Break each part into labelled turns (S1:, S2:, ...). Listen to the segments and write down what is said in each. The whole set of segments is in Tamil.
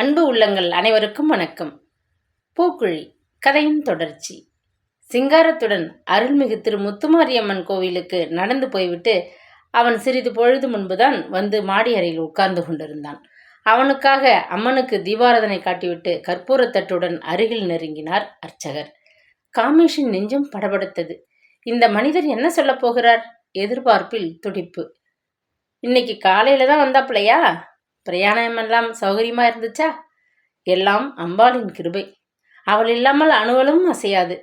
S1: அன்பு உள்ளங்கள் அனைவருக்கும் வணக்கம். பூக்குழி கதையின் தொடர்ச்சி. சிங்காரத்துடன் அருள்மிகு திரு முத்துமாரியம்மன் கோவிலுக்கு நடந்து போய்விட்டு அவன் சிறிது பொழுது முன்புதான் வந்து மாடி அறையில் உட்கார்ந்து கொண்டிருந்தான். அவனுக்காக அம்மனுக்கு தீபாராதனை காட்டிவிட்டு கற்பூரத்தட்டுடன் அருகில் நெருங்கினார் அர்ச்சகர். காமேஷின் நெஞ்சும் படபடுத்தது. இந்த மனிதர் என்ன சொல்லப் போகிறார்? எதிர்பார்ப்பில் துடிப்பு. இன்னைக்கு காலையில தான் வந்தாப்லையா பிரயாணம் எல்லாம் சௌகரியமா இருந்துச்சா? எல்லாம் அம்பாளின் கிருபை. அவள் இல்லாமல் அணுவலும் அசையாது.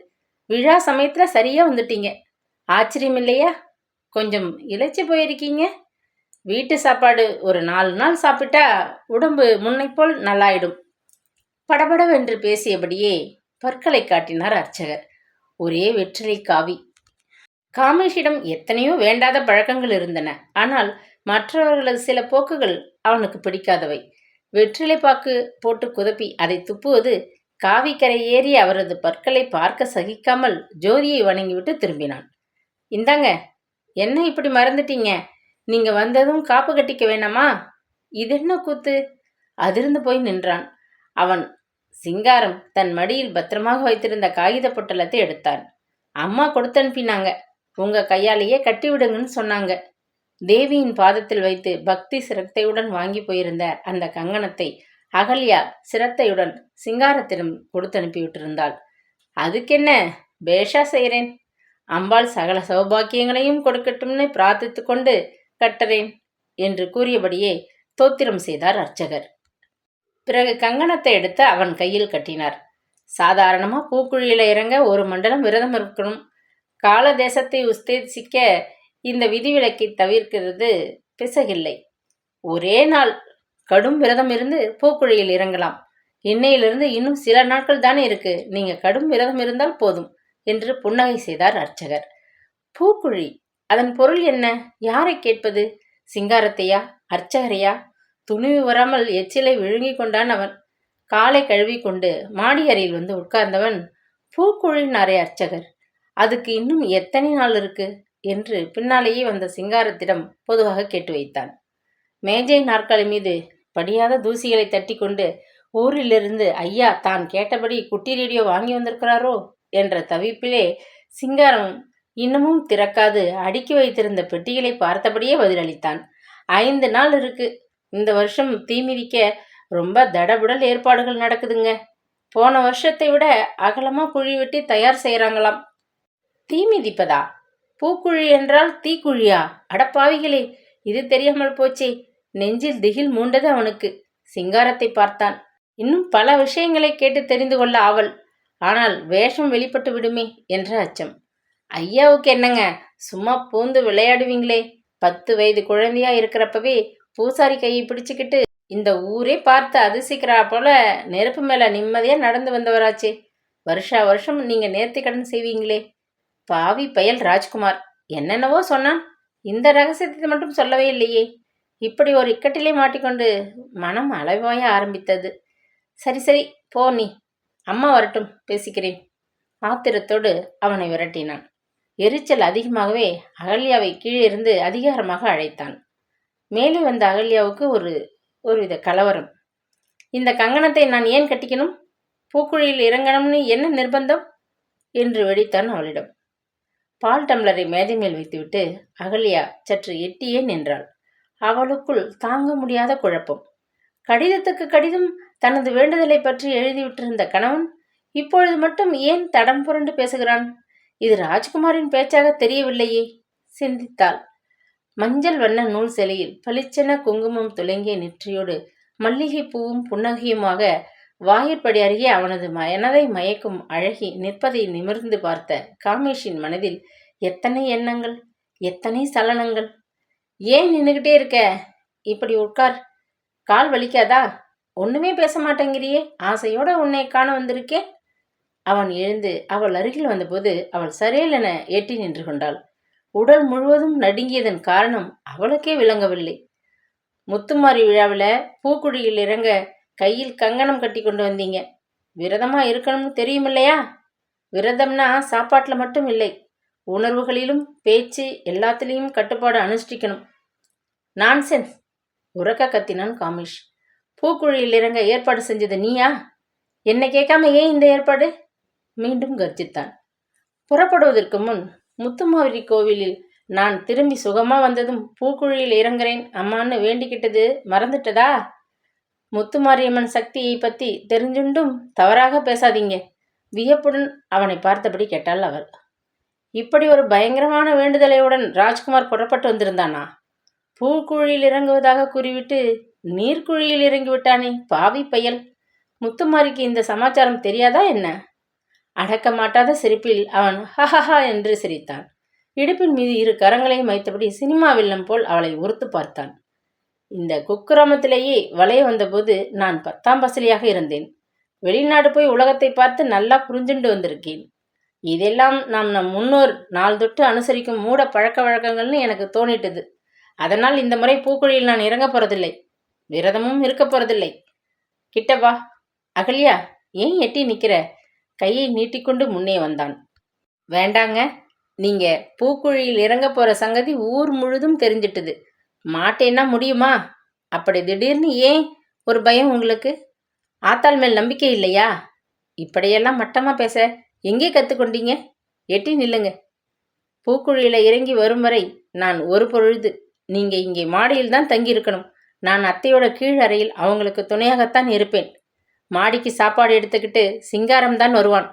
S1: விழா சமயத்துல சரியா வந்துட்டீங்க. ஆச்சரியம் இல்லையா கொஞ்சம் இழைச்சி போயிருக்கீங்க. வீட்டு சாப்பாடு ஒரு நாலு நாள் சாப்பிட்டா உடம்பு முன்னை போல் நல்லாயிடும். படபடவென்று பேசியபடியே பற்களை காட்டினார் அர்ச்சகர். ஒரே வெற்றிலை காவி. காமேஷிடம் எத்தனையோ வேண்டாத பழக்கங்கள் இருந்தன. ஆனால் மற்றவர்களது சில போக்குகள் அவனுக்கு பிடிக்காதவை. வெற்றிலை பாக்கு போட்டு குதப்பி அதை துப்புவது காவிக்கரை ஏறி அவரது பற்களை பார்க்க சகிக்காமல் ஜோதியை வணங்கிவிட்டு திரும்பினான். இந்தாங்க என்ன இப்படி மறந்துட்டீங்க? நீங்க வந்ததும் காப்பு கட்டிக்க வேணாமா? இது என்ன கூத்து? அதிர்ந்து போய் நின்றான். அவன் சிங்காரம் தன் மடியில் பத்திரமாக வைத்திருந்த காகித பொட்டலத்தை எடுத்தான். அம்மா கொடுத்து அனுப்பினாங்க உங்க கையாலேயே கட்டிவிடுங்கன்னு சொன்னாங்க. தேவியின் பாதத்தில் வைத்து பக்தி சிரத்தையுடன் வாங்கி போயிருந்த அந்த கங்கணத்தை அகல்யா சிரத்தையுடன் சிங்காரத்திடம் கொடுத்து அனுப்பிவிட்டிருந்தாள் அதுக்கென்ன? பேஷா செய்கிறேன். அம்பாள் சகல சௌபாக்கியங்களையும் கொடுக்கட்டும்னு பிரார்த்தித்து கொண்டு கட்டுறேன் என்று கூறியபடியே தோத்திரம் செய்தார் அர்ச்சகர். பிறகு கங்கணத்தை எடுத்து அவன் கையில் கட்டினார். சாதாரணமாக பூக்குழியில் இறங்க ஒரு மண்டலம் விரதம் இருக்கணும். கால தேசத்தை உஸ்தேசிக்க இந்த விதிவிலக்கை தவிர்க்கிறது பிசகில்லை. ஒரே நாள் கடும் விரதம் இருந்து பூக்குழியில் இறங்கலாம். இன்னையிலிருந்து இன்னும் சில நாட்கள் தானே இருக்கு. நீங்க கடும் விரதம் இருந்தால் போதும் என்று புன்னகை செய்தார் அர்ச்சகர். பூக்குழி அதன் பொருள் என்ன? யாரை கேட்பது? சிங்காரத்தையா? அர்ச்சகரையா? துணிவு வராமல் எச்சிலை விழுங்கிக் கொண்டான் அவன். காலை கழுவி கொண்டு மாடி அறையில் வந்து உட்கார்ந்தவன் பூக்குழினாரே அர்ச்சகர். அதுக்கு இன்னும் எத்தனை நாள் இருக்கு? என்று பின்னாலேயே வந்த சிங்காரத்திடம் பொதுவாக கேட்டு வைத்தான். மேஜை நாற்காலி மீது படியாத தூசிகளை தட்டி கொண்டு ஊரிலிருந்து ஐயா தான் கேட்டபடி குட்டி ரேடியோ வாங்கி வந்திருக்கிறாரோ? என்ற தவிப்பிலே சிங்காரம் இன்னமும் திறக்காது அடுக்கி வைத்திருந்த பெட்டிகளை பார்த்தபடியே பதிலளித்தான். ஐந்து நாள் இருக்கு. இந்த வருஷம் தீ மிதிக்க ரொம்ப தடபுடல் ஏற்பாடுகள் நடக்குதுங்க. போன வருஷத்தை விட அகலமாக குழி வெட்டி தயார் செய்கிறாங்களாம் தீ மிதிப்பதா? பூக்குழி என்றால் தீக்குழியா? அடப்பாவிகளே இது தெரியாமல் போச்சே. நெஞ்சில் திகில் மூண்டது அவனுக்கு. சிங்காரத்தை பார்த்தான். இன்னும் பல விஷயங்களை கேட்டு தெரிந்து கொள்ள ஆவல். ஆனால் வேஷம் வெளிப்பட்டு விடுமே என்ற அச்சம். ஐயாவுக்கு என்னங்க? சும்மா பூந்து விளையாடுவீங்களே. பத்து வயது குழந்தையா இருக்கிறப்பவே பூசாரி கையை பிடிச்சுக்கிட்டு இந்த ஊரே பார்த்து அதிசிக்கிறா போல நெருப்பு மேல நிம்மதியா நடந்து வந்தவராச்சே. வருஷா வருஷம் நீங்க நேர்த்தி கடன் செய்வீங்களே. பாவி பயல் ராஜ்குமார். என்னென்னவோ சொன்னான். இந்த ரகசியத்தை மட்டும் சொல்லவே இல்லையே. இப்படி ஒரு இக்கட்டிலே மாட்டிக்கொண்டு மனம் அளவாய ஆரம்பித்தது. சரி சரி போ நீ. அம்மா வரட்டும் பேசிக்கிறேன். ஆத்திரத்தோடு அவனை விரட்டினான். எரிச்சல் அதிகமாகவே அகல்யாவை கீழே இருந்து அதிகாரமாக அழைத்தான். மேலே வந்த அகல்யாவுக்கு ஒரு ஒருவித கலவரம். இந்த கங்கணத்தை நான் ஏன் கட்டிக்கணும்? பூக்குழியில் இறங்கணும்னு என்ன நிர்பந்தம்? என்று வெடித்தான் அவளிடம். பால் டம்ளரை மேதை மேல் வைத்துவிட்டு அகல்யா சற்று எட்டியே நின்றாள். அவளுக்குள் தாங்க முடியாத குழப்பம். கடிதத்துக்கு கடிதம் தனது வேண்டுதலை பற்றி எழுதிவிட்டிருந்த கணவன் இப்பொழுது மட்டும் ஏன் தடம் புரண்டு பேசுகிறான்? இது ராஜ்குமாரின் பேச்சாக தெரியவில்லையே சிந்தித்தாள். மஞ்சள் வண்ண நூல் சிலையில் பளிச்சென குங்குமம் துலங்கிய நெற்றியோடு மல்லிகை பூவும் புன்னகையுமாக வாயிற்படி அருகே அவனது மனதை மயக்கும் அழகி நிற்பதை நிமிர்ந்து பார்த்த காமேஷின் மனதில் எத்தனை எண்ணங்கள் எத்தனை சலனங்கள்? ஏன் நின்றுகிட்டே இருக்க? இப்படி உட்கார். கால் வலிக்காதா? ஒண்ணுமே பேச மாட்டேங்கிறியே. ஆசையோட உன்னை காண வந்திருக்கேன். அவன் எழுந்து அவள் அருகில் வந்தபோது அவள் சரியலென எட்டி நின்று கொண்டாள். உடல் முழுவதும் நடுங்கியதன் காரணம் அவளுக்கே விளங்கவில்லை. முத்துமாரி விழாவில் பூக்குழியில் இறங்க கையில் கங்கணம் கட்டி கொண்டு வந்தீங்க. விரதமா இருக்கணும்னு தெரியும் இல்லையா விரதம்னா சாப்பாட்டில் மட்டும் இல்லை. உணர்வுகளிலும் பேச்சு எல்லாத்துலேயும் கட்டுப்பாடு அனுஷ்டிக்கணும். நான்சென்ஸ். உறக்க கத்தினான் காமேஷ். பூக்குழியில் இறங்க ஏற்பாடு செஞ்சது நீயா? என்னை கேட்காம ஏன் இந்த ஏற்பாடு? மீண்டும் கர்ஜித்தான். புறப்படுவதற்கு முன் முத்துமாவிரி கோவிலில் நான் திரும்பி சுகமாக வந்ததும் பூக்குழியில் இறங்குறேன். அம்மான்னு வேண்டிக்கிட்டது மறந்துட்டதா? முத்துமாரியம்மன் சக்தியை பற்றி தெரிஞ்சுண்டும் தவறாக பேசாதீங்க. வியப்புடன் அவனை பார்த்தபடி கேட்டாள் அவள். இப்படி ஒரு பயங்கரமான வேண்டுதலையுடன் ராஜ்குமார் புறப்பட்டு வந்திருந்தானா? பூக்குழியில் இறங்குவதாக கூறிவிட்டு நீர்க்குழியில் இறங்கி விட்டானே பாவி பயல். முத்துமாரிக்கு இந்த சமாச்சாரம் தெரியாதா என்ன? அடக்க மாட்டாத சிரிப்பில் அவன் ஹஹஹா என்று சிரித்தான். இடுப்பின் மீது இரு கரங்களையும் வைத்தபடி சினிமா வில்லம் போல் அவளை உறுத்து பார்த்தான். இந்த குக்கிராமத்திலேயே வளைய வந்தபோது நான் பத்தாம் பசலியாக இருந்தேன். வெளிநாடு போய் உலகத்தை பார்த்து நல்லா புரிஞ்சுண்டு வந்திருக்கேன். இதெல்லாம் நாம் நம் முன்னோர் நாள் தொட்டு அனுசரிக்கும் மூட பழக்க வழக்கங்கள்னு எனக்கு தோணிட்டது. அதனால் இந்த முறை பூக்குழியில் நான் இறங்க போறதில்லை. விரதமும் இருக்க போறதில்லை. கிட்டவா அகல்யா ஏன் எட்டி நிற்கிற கையை நீட்டிக்கொண்டு முன்னே வந்தான். வேண்டாங்க. நீங்க பூக்குழியில் இறங்க போற சங்கதி ஊர் முழுதும் தெரிஞ்சிட்டது. மாட்டேன்னா முடியுமா? அப்படி திடீர்னு ஏன் ஒரு பயம் உங்களுக்கு? ஆத்தாள் மேல் நம்பிக்கை இல்லையா? இப்படியெல்லாம் மட்டமாக பேச எங்கே கற்றுக்கொண்டீங்க எட்டி நில்லுங்க. பூக்குழியில் இறங்கி வரும் வரை நான் ஒரு பொழுது நீங்கள் இங்கே மாடியில் தான் தங்கியிருக்கணும். நான் அத்தையோட கீழ் அறையில் அவங்களுக்கு துணையாகத்தான் இருப்பேன். மாடிக்கு சாப்பாடு எடுத்துக்கிட்டு சிங்காரம் தான் வருவான்.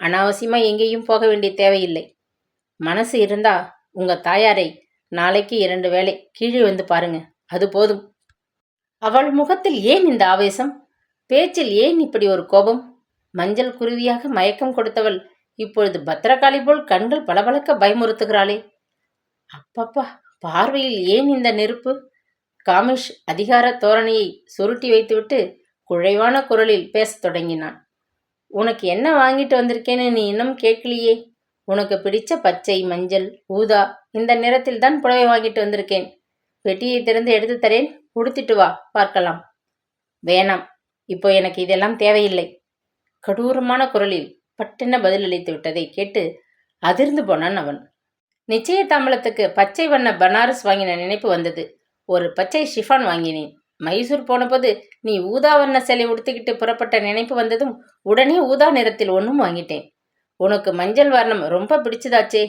S1: அனாவசியமாக எங்கேயும் போக வேண்டிய தேவையில்லை. மனசு இருந்தால் உங்கள் தாயாரை நாளைக்கு இரண்டு வேளை கீழே வந்து பாருங்க. அது போதும். அவள் முகத்தில் ஏன் இந்த ஆவேசம்? பேச்சில் ஏன் இப்படி ஒரு கோபம்? மஞ்சள் குருவியாக மயக்கம் கொடுத்தவள் இப்பொழுது பத்திரகாளி போல் கண்கள் பளபளக்க பயமுறுத்துகிறாளே. அப்பப்பா பார்வையில் ஏன் இந்த நெருப்பு? காமிஷ் அதிகார தோரணையை சுருட்டி வைத்துவிட்டு குழைவான குரலில் பேசத் தொடங்கினான். உனக்கு என்ன வாங்கிட்டு வந்திருக்கேன்னு நீ இன்னும் கேட்கலையே. உனக்கு பிடிச்ச பச்சை மஞ்சள் ஊதா இந்த நிறத்தில் தான் புடவை வாங்கிட்டு வந்திருக்கேன். பெட்டியை திறந்து எடுத்து தரேன். உடுத்திட்டு வா பார்க்கலாம். வேணாம். இப்போ எனக்கு இதெல்லாம் தேவையில்லை. கடூரமான குரலில் பட்டென பதிலளித்து விட்டதை கேட்டு அதிர்ந்து போனான் அவன். நிச்சய தாம்பலத்துக்கு பச்சை வண்ண பனாரஸ் வாங்கின நினைப்பு வந்தது. ஒரு பச்சை ஷிஃபான் வாங்கினேன். மைசூர் போனபோது நீ ஊதா வண்ண சிலை உடுத்திக்கிட்டு புறப்பட்ட நினைப்பு வந்ததும் உடனே ஊதா நிறத்தில் ஒன்றும் வாங்கிட்டேன். உனக்கு மஞ்சள் வர்ணம் ரொம்ப பிடிச்சதாச்சே.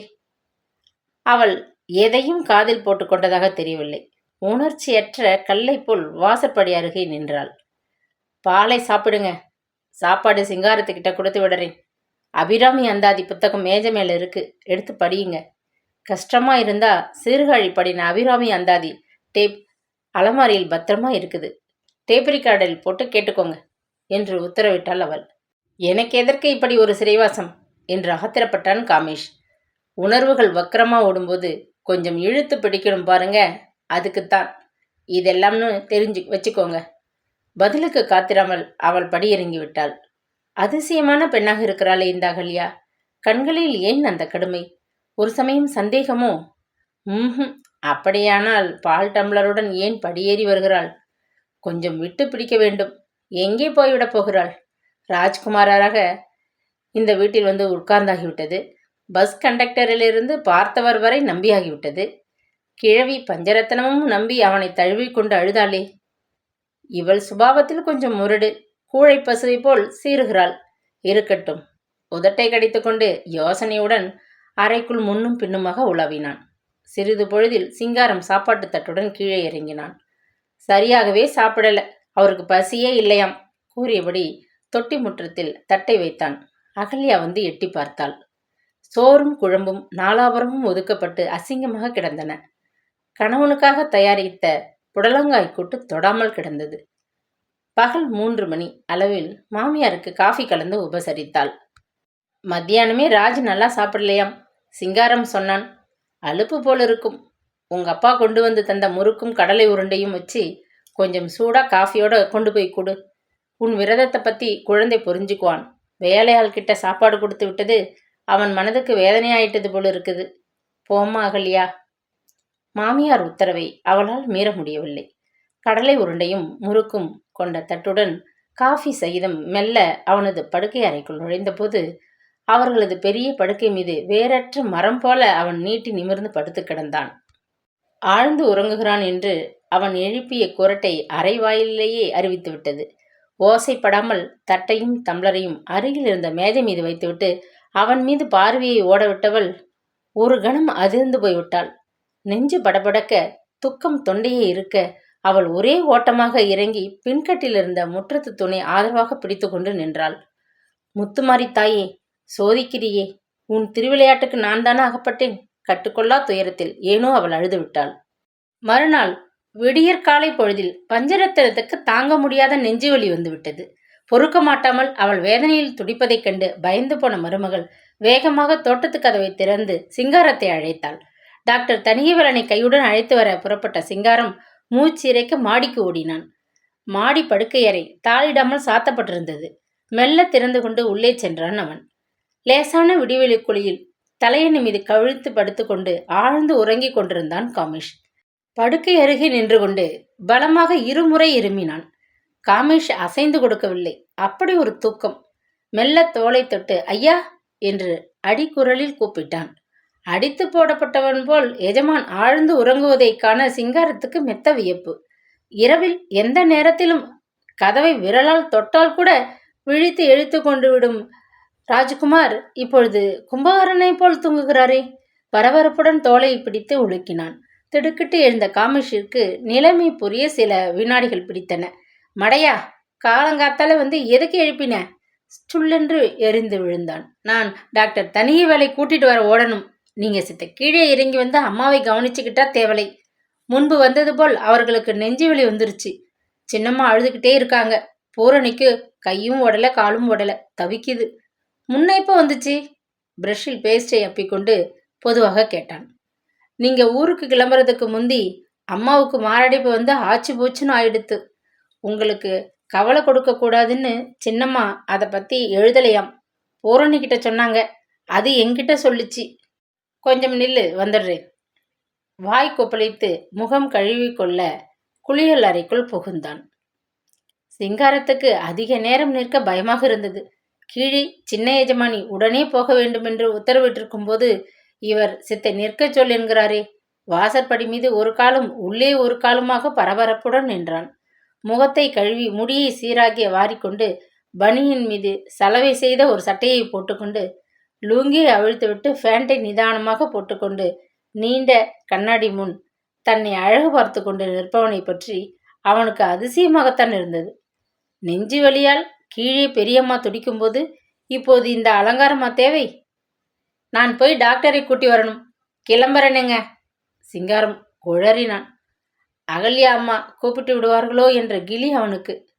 S1: அவள் எதையும் காதில் போட்டுக்கொண்டதாக தெரியவில்லை. உணர்ச்சியற்ற கல்லை போல் வாசற்படி அருகே நின்றாள். பாலை சாப்பிடுங்க. சாப்பாடு சிங்காரத்துக்கிட்ட கொடுத்து விடுறேன். அபிராமி அந்தாதி புத்தகம் மேஜ மேல இருக்கு. எடுத்து படியுங்க. கஷ்டமா இருந்தா சீர்காழி படின அபிராமி அந்தாதி டேப் அலமாரியில் பத்திரமா இருக்குது. டேப் ரிகார்டில் போட்டு கேட்டுக்கோங்க என்று உத்தரவிட்டாள் அவள். எனக்கு எதற்கு இப்படி ஒரு சிறைவாசம்? என்று அகத்திரப்பட்டான் காமேஷ். உணர்வுகள் வக்கரமாக ஓடும்போது கொஞ்சம் இழுத்து பிடிக்கணும் பாருங்க. அதுக்குத்தான். இதெல்லாம்னு தெரிஞ்சு வச்சுக்கோங்க. பதிலுக்கு காத்திராமல் அவள் படியிறங்கி விட்டாள். அதிசயமான பெண்ணாக இருக்கிறாளே இந்த அகல்யா கண்களில் ஏன் அந்த கடுமை? ஒரு சமயம் சந்தேகமோ? ம் அப்படியானால் பால் டம்ளருடன் ஏன் படியேறி வருகிறாள்? கொஞ்சம் விட்டு பிடிக்க வேண்டும். எங்கே போய்விடப் போகிறாள்? ராஜ்குமாராக இந்த வீட்டில் வந்து உட்கார்ந்தாகிவிட்டது. பஸ் கண்டக்டரிலிருந்து பார்த்தவர் வரை நம்பியாகிவிட்டது. கிழவி பஞ்சரத்தனமும் நம்பி அவனை தழுவிக்கொண்டு அழுதாளே. இவள் சுபாவத்தில் கொஞ்சம் முரடு கூழை பசுவை போல் சீறுகிறாள். இருக்கட்டும். உதட்டை கடித்துக்கொண்டு யோசனையுடன் அறைக்குள் முன்னும் பின்னுமாக உலாவினான். சிறிது பொழுதில் சிங்காரம் சாப்பாட்டு தட்டுடன் கீழே இறங்கினான். சரியாகவே சாப்பிடல. அவருக்கு பசியே இல்லையாம். கூறியபடி தொட்டி முற்றத்தில் தட்டை வைத்தான். அகல்யா வந்து எட்டி பார்த்தாள். சோறும் குழம்பும் நாலாபுரமும் ஒதுக்கப்பட்டு அசிங்கமாக கிடந்தன. கணவனுக்காக தயாரித்த புடலங்காய் கூட்டு தொடாமல் கிடந்தது. பகல் மூன்று மணி அளவில் மாமியாருக்கு காஃபி கலந்து உபசரித்தாள். மத்தியானமே ராஜ் நல்லா சாப்பிடலையாம். சிங்காரம் சொன்னான். அலுப்பு போல இருக்கும் உங்க அப்பா கொண்டு வந்து தந்த முறுக்கும் கடலை உருண்டையும் வச்சு கொஞ்சம் சூடா காஃபியோட கொண்டு போய் கொடு. உன் விரதத்தை பத்தி குழந்தை புரிஞ்சுக்குவான். வேலையாள் கிட்ட சாப்பாடு கொடுத்து விட்டது அவன் மனதுக்கு வேதனையாயிட்டது போல இருக்குது. போம்மா அகல்யா. மாமியார் உத்தரவை அவளால் மீற முடியவில்லை. கடலை உருண்டையும் முறுக்கும் கொண்ட தட்டுடன் காஃபி சகிதம் மெல்ல அவனது படுக்கை அறைக்குள் நுழைந்தபோது அவர்களது பெரிய படுக்கை மீது வேறற்ற மரம் போல அவன் நீட்டி நிமிர்ந்து படுத்து கிடந்தான். ஆழ்ந்து உறங்குகிறான் என்று அவன் எழுப்பிய குரட்டை அரைவாயிலேயே அறிவித்துவிட்டது. ஓசைப்படாமல் தட்டையும் தம்ளரையும் அருகில் இருந்த மேஜை மீது வைத்துவிட்டு அவன் மீது பார்வையை ஓடவிட்டவள் ஒரு கணம் அதிர்ந்து போய்விட்டாள். நெஞ்சு படபடக்க துக்கம் தொண்டையே இருக்க அவள் ஒரே ஓட்டமாக இறங்கி பின்கட்டிலிருந்த முற்றத்து துணை ஆதரவாக பிடித்துக்கொண்டு நின்றாள். முத்துமாரி தாயே சோதிக்கிறியே உன் திருவிளையாட்டுக்கு நான் தானே அகப்பட்டேன்? கட்டுக்கொள்ளா துயரத்தில் ஏனோ அவள் அழுது விட்டாள் மறுநாள் விடியற்காலை பொழுதில் பஞ்சரத்திரத்துக்கு தாங்க முடியாத நெஞ்சுவலி வந்துவிட்டது. பொறுக்க மாட்டாமல் அவள் வேதனையில் துடிப்பதைக் கண்டு பயந்து போன மருமகள் வேகமாக தோட்டத்து கதவை திறந்து சிங்காரத்தை அழைத்தாள். டாக்டர் தனியவலனை கையுடன் அழைத்து வர புறப்பட்ட சிங்காரம் மூச்சிறைக்க மாடிக்கு ஓடினான். மாடி படுக்கையறை தாளிடாமல் சாத்தப்பட்டிருந்தது. மெல்ல திறந்து கொண்டு உள்ளே சென்றான் அவன். லேசான விடிவெளி குழியில் தலையணி மீது கவிழ்த்து படுத்துக்கொண்டு ஆழ்ந்து உறங்கிக் கொண்டிருந்தான் காமேஷ். படுக்கை அருகே நின்று கொண்டு பலமாக இருமுறை இருமினான் காமேஷ் அசைந்து கொடுக்கவில்லை. அப்படி ஒரு தூக்கம். மெல்ல தோலை தொட்டு ஐயா என்று அடிக்குரலில் கூப்பிட்டான். அடித்து போடப்பட்டவன் போல் எஜமான் ஆழ்ந்து உறங்குவதை காண சிங்காரத்துக்கு மெத்த வியப்பு. இரவில் எந்த நேரத்திலும் கதவை விரலால் தொட்டால் கூட விழித்து எழுத்து கொண்டு விடும் ராஜ்குமார் இப்பொழுது கும்பகாரனை போல் தூங்குகிறாரே. பரபரப்புடன் தோலை பிடித்து உலுக்கினான். திடுக்கிட்டு எழுந்த காமேஷிற்கு நிலைமை புரிய சில வினாடிகள் பிடித்தன. மடையா காலங்காத்தால வந்து எதுக்கு எழுப்பின? சுள்ளென்று எரிந்து விழுந்தான். நான் டாக்டர் தனிய வேலை கூட்டிட்டு வர ஓடணும். நீங்க சித்த கீழே இறங்கி வந்து அம்மாவை கவனிச்சுக்கிட்டா தேவலை. முன்பு வந்தது போல் அவர்களுக்கு நெஞ்சு வலி வந்துருச்சு. சின்னம்மா அழுதுகிட்டே இருக்காங்க. பூரணிக்கு கையும் உடல காலும் உடல தவிக்குது. முன்ன இப்போ வந்துச்சு? பிரஷில் பேஸ்டை அப்பிக்கொண்டு பொதுவாக கேட்டான். நீங்க ஊருக்கு கிளம்புறதுக்கு முந்தி அம்மாவுக்கு மாரடைப்பு வந்து ஆச்சு போச்சுன்னு ஆயிடுத்து. உங்களுக்கு கவலை கொடுக்கக்கூடாதுன்னு சின்னம்மா அதை பற்றி எழுதலையாம். பூரணிக்கிட்ட சொன்னாங்க. அது என்கிட்ட சொல்லிச்சு. கொஞ்சம் நில்லு வந்துடுறேன் வாய் கொப்பளித்து முகம் கழுவிக்கொள்ள குளியல் அறைக்குள் புகுந்தான். சிங்காரத்துக்கு அதிக நேரம் நிற்க பயமாக இருந்தது. கீழே சின்ன எஜமானி உடனே போக வேண்டுமென்று உத்தரவிட்டிருக்கும் போது இவர் சித்தை நிற்கச் சொல் என்கிறாரே. வாசற்படி மீது ஒரு காலம் உள்ளே ஒரு காலமாக பரபரப்புடன் நின்றான். முகத்தை கழுவி முடியை சீராகிய வாரிக்கொண்டு பனியின் மீது சலவை செய்த ஒரு சட்டையை போட்டுக்கொண்டு லுங்கியை அவிழ்த்துவிட்டு ஃபேண்டை நிதானமாக போட்டுக்கொண்டு நீண்ட கண்ணாடி முன் தன்னை அழகு பார்த்து கொண்டு நிற்பவனை பற்றி அவனுக்கு அதிசயமாகத்தான் இருந்தது. நெஞ்சு வழியால் கீழே பெரியம்மா துடிக்கும்போது இப்போது இந்த அலங்காரமா தேவை? நான் போய் டாக்டரை கூட்டி வரணும். கிளம்புறேனுங்க. சிங்காரம் குழறினான். அகல்யா அம்மா கூப்பிட்டு விடுவார்களோ என்ற கிளி அவனுக்கு.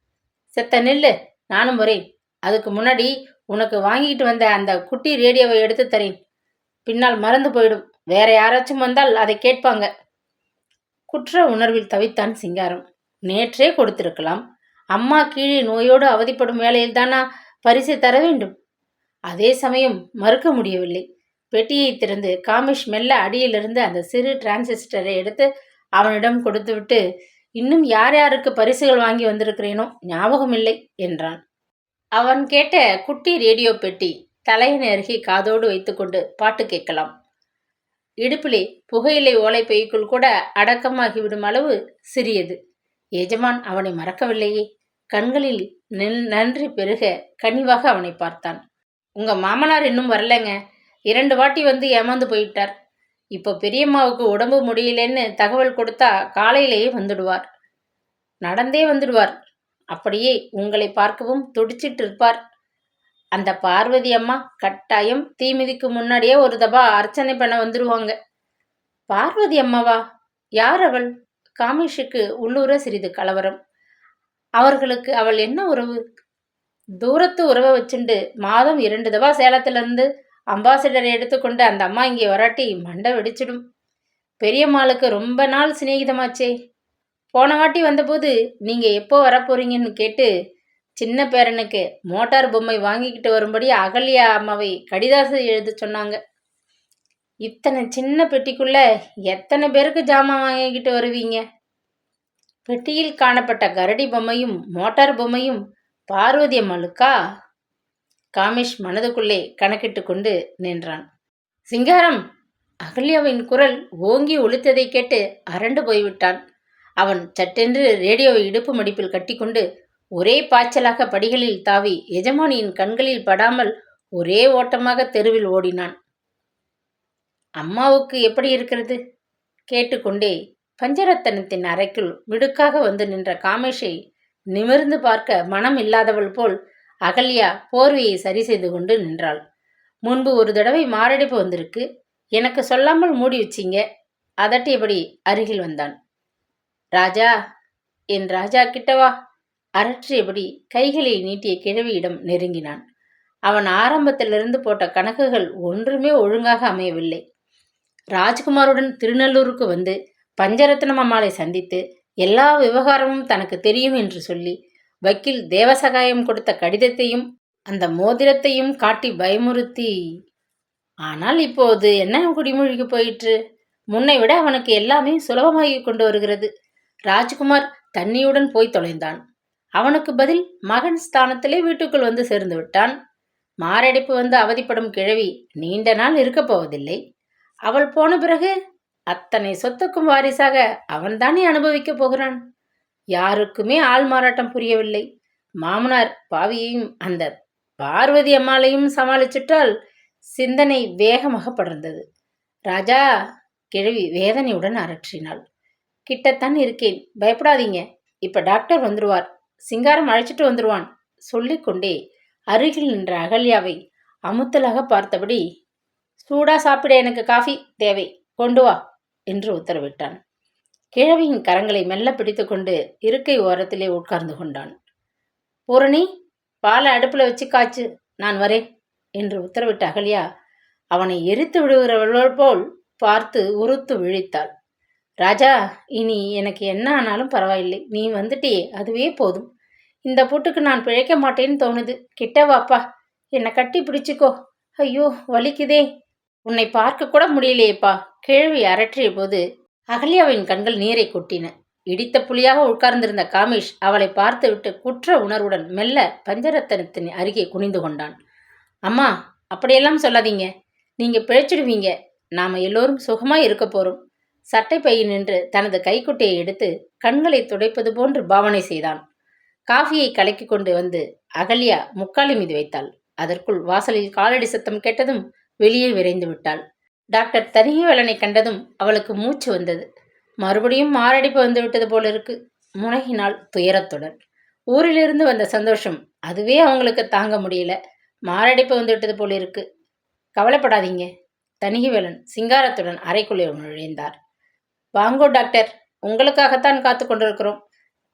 S1: செத்த நெல்லு நானும் வரேன். அதுக்கு முன்னாடி உனக்கு வாங்கிட்டு வந்த அந்த குட்டி ரேடியோவை எடுத்து தரேன். பின்னால் மறந்து போயிடும். வேற யாராச்சும் வந்தால் அதை கேட்பாங்க. குற்ற உணர்வில் தவித்தான் சிங்காரம். நேற்றே கொடுத்திருக்கலாம். அம்மா கீழே நோயோடு அவதிப்படும் வேளையில் தானா பரிசை தர வேண்டும்? அதே சமயம் மறுக்க முடியவில்லை. பெட்டியை திறந்து காமிஷ் மெல்ல அடியிலிருந்து அந்த சிறு டிரான்சிஸ்டரை எடுத்து அவனிடம் கொடுத்துவிட்டு இன்னும் யார் யாருக்கு பரிசுகள் வாங்கி வந்திருக்கிறேனோ ஞாபகம் இல்லை என்றான். அவன் கேட்ட குட்டி ரேடியோ பெட்டி தலையின் அருகே காதோடு வைத்துக்கொண்டு பாட்டு கேட்கலாம். இடுப்பிலே புகையிலை ஓலை பைக்குள் கூட அடக்கமாகிவிடும் அளவு சிறியது. எஜமான் அவனை மறக்கவில்லையே. கண்களில் நன்றி பெருக கனிவாக அவனை பார்த்தான். உங்க மாமனார் இன்னும் வரலங்க. இரண்டு வாட்டி வந்து ஏமாந்து போயிட்டார் இப்போ பெரியம்மாவுக்கு உடம்பு முடியலன்னு தகவல் கொடுத்தா காலையிலேயே வந்துடுவார். நடந்தே வந்துடுவார். அப்படியே உங்களை பார்க்கவும் துடிச்சிட்டு இருப்பார். அந்த பார்வதி அம்மா கட்டாயம் தீமிதிக்கு முன்னாடியே ஒரு தபா அர்ச்சனை பண்ண வந்துடுவாங்க பார்வதி அம்மாவா? யார் அவள்? காமேஷுக்கு உள்ளூர சிறிது கலவரம். அவர்களுக்கு அவள் என்ன உறவு? தூரத்து உறவை வச்சுண்டு மாதம் இரண்டு தபா சேலத்திலிருந்து அம்பாசிடரை எடுத்துக்கொண்டு அந்த அம்மா இங்கே வராட்டி மண்டை வெடிச்சிடும். பெரியம்மாளுக்கு ரொம்ப நாள் சிநேகிதமாச்சே. போன வாட்டி வந்தபோது நீங்கள் எப்போ வரப்போறீங்கன்னு கேட்டு சின்ன பேரனுக்கு மோட்டார் பொம்மை வாங்கிக்கிட்டு வரும்படி அகல்யா அம்மாவை கடிதாசம் எழுத சொன்னாங்க. இத்தனை சின்ன பெட்டிக்குள்ள எத்தனை பேருக்கு ஜாமான் வாங்கிக்கிட்டு வருவீங்க? பெட்டியில் காணப்பட்ட கரடி பொம்மையும் மோட்டார் பொம்மையும் பார்வதி அம்மாளுக்கா? காமேஷ் மனதுக்குள்ளே கணக்கிட்டு கொண்டு நின்றான். சிங்காரம் அகல்யாவின் குரல் ஓங்கி ஒழித்ததை கேட்டு அரண்டு போய்விட்டான். அவன் சட்டென்று ரேடியோவை இடுப்பு மடிப்பில் கட்டிக்கொண்டு ஒரே பாய்ச்சலாக படிகளில் தாவி எஜமானியின் கண்களில் படாமல் ஒரே ஓட்டமாக தெருவில் ஓடினான். அம்மாவுக்கு எப்படி இருக்கிறது? கேட்டுக்கொண்டே பஞ்சரத்தனத்தின் அறைக்குள் மிடுக்காக வந்து நின்ற காமேஷை நிமிர்ந்து பார்க்க மனம் இல்லாதவள் போல் அகல்யா போர்வையை சரி செய்து கொண்டு நின்றாள். முன்பு ஒரு தடவை மாரடைப்பு வந்திருக்கு. எனக்கு சொல்லாமல் மூடி வச்சிங்க. அதட்டியபடி அருகில் வந்தான். ராஜா என் ராஜா கிட்டவா அரற்றியபடி கைகளை நீட்டிய கிழவியிடம் நெருங்கினான். அவன் ஆரம்பத்திலிருந்து போட்ட கணக்குகள் ஒன்றுமே ஒழுங்காக அமையவில்லை. ராஜ்குமாருடன் திருநல்லூருக்கு வந்து பஞ்சரத்னம் அம்மாளை சந்தித்து எல்லா விவகாரமும் தனக்கு தெரியும் என்று சொல்லி வக்கீல் தேவசகாயம் கொடுத்த கடிதத்தையும் அந்த மோதிரத்தையும் காட்டி பயமுறுத்தி ஆனால் இப்போது என்ன குடிமொழிக்கு போயிற்று? முன்னை விட அவனுக்கு எல்லாமே சுலபமாகி கொண்டு வருகிறது. ராஜ்குமார் தண்ணியுடன் போய் தொலைந்தான். அவனுக்கு பதில் மகன் ஸ்தானத்திலே வீட்டுக்குள் வந்து சேர்ந்து விட்டான். மாரடைப்பு வந்து அவதிப்படும் கிழவி நீண்ட நாள் இருக்கப் போவதில்லை. அவள் போன பிறகு அத்தனை சொத்துக்கும் வாரிசாக அவன்தானே அனுபவிக்கப் போகிறான்? யாருக்குமே ஆள் மாறாட்டம் புரியவில்லை. மாமனார் பாவியையும் அந்த பார்வதி அம்மாளையும் சமாளிச்சிட்டால் சிந்தனை வேகமாக படர்ந்தது. ராஜா கிழவி வேதனையுடன் அரற்றினாள். கிட்டத்தான் இருக்கேன். பயப்படாதீங்க. இப்ப டாக்டர் வந்துடுவார் சிங்காரம் அழைச்சிட்டு வந்துடுவான் சொல்லிக்கொண்டே அருகில் நின்ற அகல்யாவை அமுத்தலாக பார்த்தபடி சூடா சாப்பிட எனக்கு காஃபி தேவை. கொண்டு வா. என்று உத்தரவிட்டான். கிழவியின் கரங்களை மெல்ல பிடித்துக்கொண்டு இருக்கை ஓரத்திலே உட்கார்ந்து கொண்டான். பூரணி பாலை அடுப்பில் வச்சு காய்ச்சு நான் வரேன் என்று உத்தரவிட்ட அகல்யா அவனை எரித்து விடுகிறவள் போல் பார்த்து உறுத்து விழித்தாள். ராஜா இனி எனக்கு என்ன ஆனாலும் பரவாயில்லை நீ வந்துட்டியே அதுவே போதும். இந்த பூட்டுக்கு நான் பிழைக்க மாட்டேன்னு தோணுது. கிட்ட வாப்பா என்னை கட்டி பிடிச்சிக்கோ. ஐயோ வலிக்குதே. உன்னை பார்க்க கூட முடியலையேப்பா கேள்வி அரற்றிய போது அகல்யாவின் கண்கள் நீரை கொட்டின. இடித்த புலியாக உட்கார்ந்திருந்த காமேஷ் அவளை பார்த்துவிட்டு குற்ற உணர்வுடன் மெல்ல பஞ்சரத்தனத்தின் அருகே குனிந்து கொண்டான். அம்மா அப்படியெல்லாம் சொல்லாதீங்க. நீங்க பிழைச்சிடுவீங்க. நாம எல்லோரும் சுகமாக இருக்க போறோம். சட்டை பையில் நின்று தனது கைக்குட்டையை எடுத்து கண்களை துடைப்பது போன்று பாவனை செய்தான். காஃபியை கலக்கி கொண்டு வந்து அகல்யா முக்காலி மீது வைத்தாள். அதற்குள் வாசலில் காலடி சத்தம் கேட்டதும் வெளியே விரைந்து விட்டாள். டாக்டர் தனியவேலனை கண்டதும் அவளுக்கு மூச்சு வந்தது. மறுபடியும் மாரடைப்பு வந்து விட்டது போல இருக்கு முனகினால் துயரத்துடன் ஊரிலிருந்து வந்த சந்தோஷம் அதுவே அவங்களுக்கு தாங்க முடியல. மாரடைப்பு வந்து விட்டது போல இருக்கு கவலைப்படாதீங்க. தனிகவேலன் சிங்காரத்துடன் அறைக்குள்ளே நுழைந்தார். வாங்கோ டாக்டர் உங்களுக்காகத்தான் காத்து கொண்டிருக்கிறோம்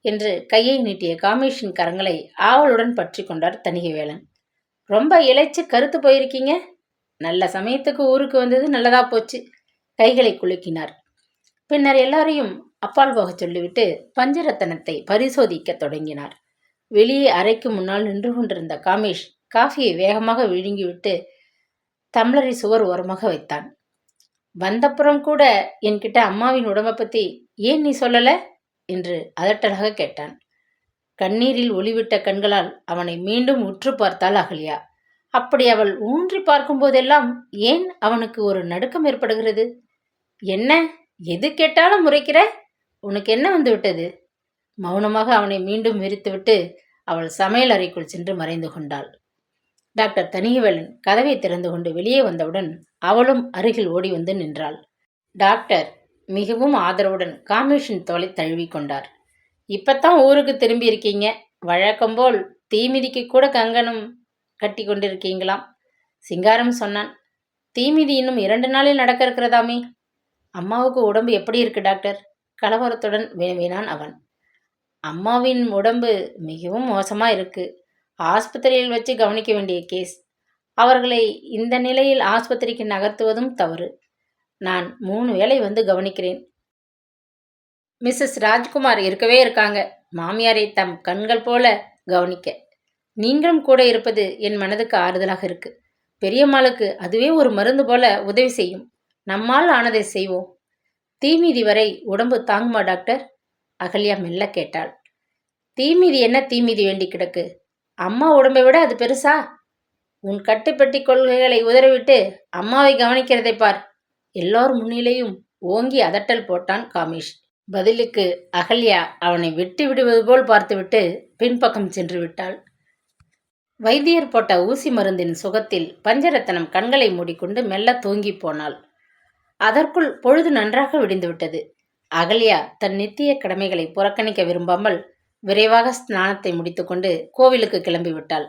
S1: என்று கையை நீட்டிய காமேஷின் கரங்களை ஆவலுடன் பற்றி கொண்டார் தணிகவேலன். ரொம்ப இழைச்சு கருத்து போயிருக்கீங்க. நல்ல சமயத்துக்கு ஊருக்கு வந்தது நல்லதா போச்சு. கைகளை குலுக்கினார். பின்னர் எல்லாரையும் அப்பால் போக சொல்லிவிட்டு பஞ்சரத்தனத்தை பரிசோதிக்க தொடங்கினார். வெளியே அறைக்கு முன்னால் நின்று கொண்டிருந்த காமேஷ் காஃபியை வேகமாக விழுங்கிவிட்டு தம்ளரை சுவர் ஓரமாக வைத்தான். வந்தப்புறம் கூட என்கிட்ட அம்மாவின் உடம்பை பற்றி ஏன் நீ சொல்லல? என்று அதட்டலாக கேட்டான். கண்ணீரில் ஒளிவிட்ட கண்களால் அவனை மீண்டும் உற்று பார்த்தாள் அகல்யா? அப்படி அவள் ஊன்றி பார்க்கும் போதெல்லாம் ஏன் அவனுக்கு ஒரு நடுக்கம் ஏற்படுகிறது? என்ன? எது கேட்டாலும் முறைக்கிற? உனக்கு என்ன வந்து விட்டது? மௌனமாக அவனை மீண்டும் விரித்துவிட்டு அவள் சமையல் அறைக்குள் சென்று மறைந்து கொண்டாள். டாக்டர் தனியவேலன் கதவை திறந்து கொண்டு வெளியே வந்தவுடன் அவளும் அருகில் ஓடி வந்து நின்றாள். டாக்டர் மிகவும் ஆதரவுடன் காமிஷன் தோலை தழுவி கொண்டார். இப்பத்தான் ஊருக்கு திரும்பி இருக்கீங்க. வழக்கம்போல் தீமிதிக்கு கூட கங்கணம். கட்டி கொண்டிருக்கீங்களாம்? சிங்காரம் சொன்னான். தீமிதி இன்னும் இரண்டு நாளில் நடக்க இருக்கிறதாமே. அம்மாவுக்கு உடம்பு எப்படி இருக்கு டாக்டர்? கலவரத்துடன் வினவினான் அவன். அம்மாவின் உடம்பு மிகவும் மோசமாக இருக்கு. ஆஸ்பத்திரியில் வச்சு கவனிக்க வேண்டிய கேஸ். அவர்களை இந்த நிலையில் ஆஸ்பத்திரிக்கு நகர்த்துவதும் தவறு. நான் மூணு வேளை வந்து கவனிக்கிறேன். மிஸ்ஸஸ் ராஜ்குமார் இருக்கவே இருக்காங்க. மாமியாரை தம் கண்கள் போல கவனிக்க. நீங்களும் கூட இருப்பது என் மனதுக்கு ஆறுதலாக இருக்கு. பெரியம்மாளுக்கு அதுவே ஒரு மருந்து போல உதவி செய்யும். நம்மால் ஆனதை செய்வோம். தீமீதி வரை உடம்பு தாங்குமா டாக்டர்? அகல்யா மெல்ல கேட்டாள். தீமீதி என்ன தீமீதி வேண்டி கிடக்கு? அம்மா உடம்பை விட அது பெருசா? உன் கட்டுப்பட்டி கொள்கைகளை உதறிவிட்டு அம்மாவை கவனிக்கிறதை பார். எல்லோர் முன்னிலையும் ஓங்கி அதட்டல் போட்டான் காமேஷ். பதிலுக்கு அகல்யா அவனை விட்டு விடுவது போல் பார்த்துவிட்டு பின்பக்கம் சென்று விட்டாள். வைத்தியர் போட்ட ஊசி மருந்தின் சுகத்தில் பஞ்சரத்தனம் கண்களை மூடிக்கொண்டு மெல்ல தூங்கி போனாள். அதற்குள் பொழுது நன்றாக விடிந்துவிட்டது. அகல்யா தன் நித்திய கடமைகளை புறக்கணிக்க விரும்பாமல் விரைவாக ஸ்நானத்தை முடித்துக்கொண்டு கோவிலுக்கு கிளம்பிவிட்டாள்.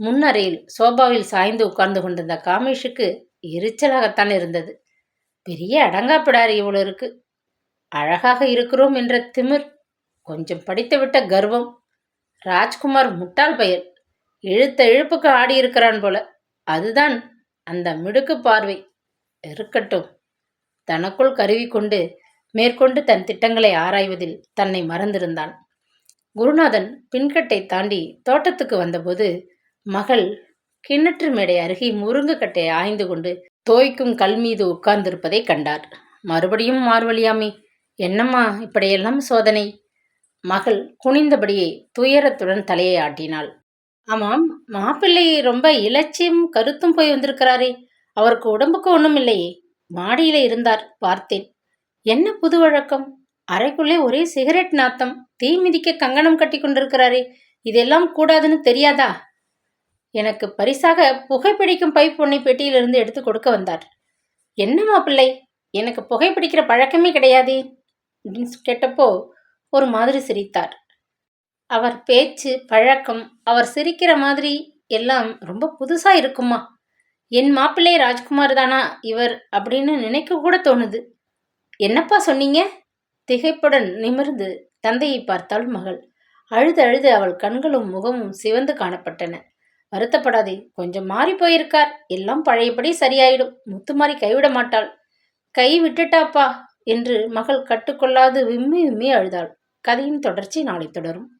S1: முன்னறையில் சோபாவில் சாய்ந்து உட்கார்ந்து கொண்டிருந்த காமேஷுக்கு எரிச்சலாகத்தான் இருந்தது. பெரிய அடங்காப்பிடாரு இவ்வளோ இருக்கு அழகாக இருக்கிறோம் என்ற திமிர் கொஞ்சம் படித்துவிட்ட கர்வம் ராஜ்குமார் முட்டாள் பெயர். இழுத்த இழுப்புக்கு ஆடியிருக்கிறான் போல. அதுதான் அந்த மிடுக்கு பார்வை. இருக்கட்டும். தனக்குள் கருவி கொண்டு மேற்கொண்டு தன் திட்டங்களை ஆராய்வதில் தன்னை மறந்திருந்தான். குருநாதன் பின்கட்டை தாண்டி தோட்டத்துக்கு வந்தபோது மகள் கிணற்று மேடை அருகே முருங்கைக்கட்டை ஆய்ந்து கொண்டு தோய்க்கும் கல் மீது உட்கார்ந்திருப்பதை கண்டார். மறுபடியும் மார்வழியாமே என்னம்மா இப்படியெல்லாம் சோதனை? மகள் குனிந்தபடியே துயரத்துடன் தலையை ஆட்டினாள். ஆமாம் மாப்பிள்ளை ரொம்ப இலட்சியம் கருத்தும் போய் வந்திருக்கிறாரே. அவருக்கு உடம்புக்கு ஒன்றும் இல்லையே. மாடியில இருந்தார் பார்த்தேன். என்ன புது வழக்கம்? அறைக்குள்ளே ஒரே சிகரெட் நாத்தம் தீ மிதிக்க கங்கணம் கட்டி கொண்டிருக்கிறாரே. இதெல்லாம் கூடாதுன்னு தெரியாதா? எனக்கு பரிசாக புகைப்பிடிக்கும் பைப் பொண்ணை பெட்டியிலிருந்து எடுத்து கொடுக்க வந்தார். என்ன மாப்பிள்ளை? எனக்கு புகைப்பிடிக்கிற பழக்கமே கிடையாதே அப்படின்னு கேட்டப்போ ஒரு மாதிரி சிரித்தார். அவர் பேச்சு பழக்கம் அவர் சிரிக்கிற மாதிரி எல்லாம் ரொம்ப புதுசா இருக்குமா? என் மாப்பிள்ளை ராஜ்குமார் தானா இவர் அப்படின்னு நினைக்க கூட தோணுது. என்னப்பா சொன்னீங்க? திகைப்புடன் நிமிர்ந்து தந்தையை பார்த்தாள் மகள். அழுது அழுது அவள் கண்களும் முகமும் சிவந்து காணப்பட்டன. வருத்தப்படாதே கொஞ்சம் மாறி போயிருக்கார். எல்லாம் பழையபடி சரியாயிடும். முத்துமாரி கைவிட மாட்டாள். கை விட்டுட்டாப்பா என்று மகள் கட்டுக்கொள்ளாது விம்மி விம்மி அழுதாள். கதையின் தொடர்ச்சி நாளை தொடரும்.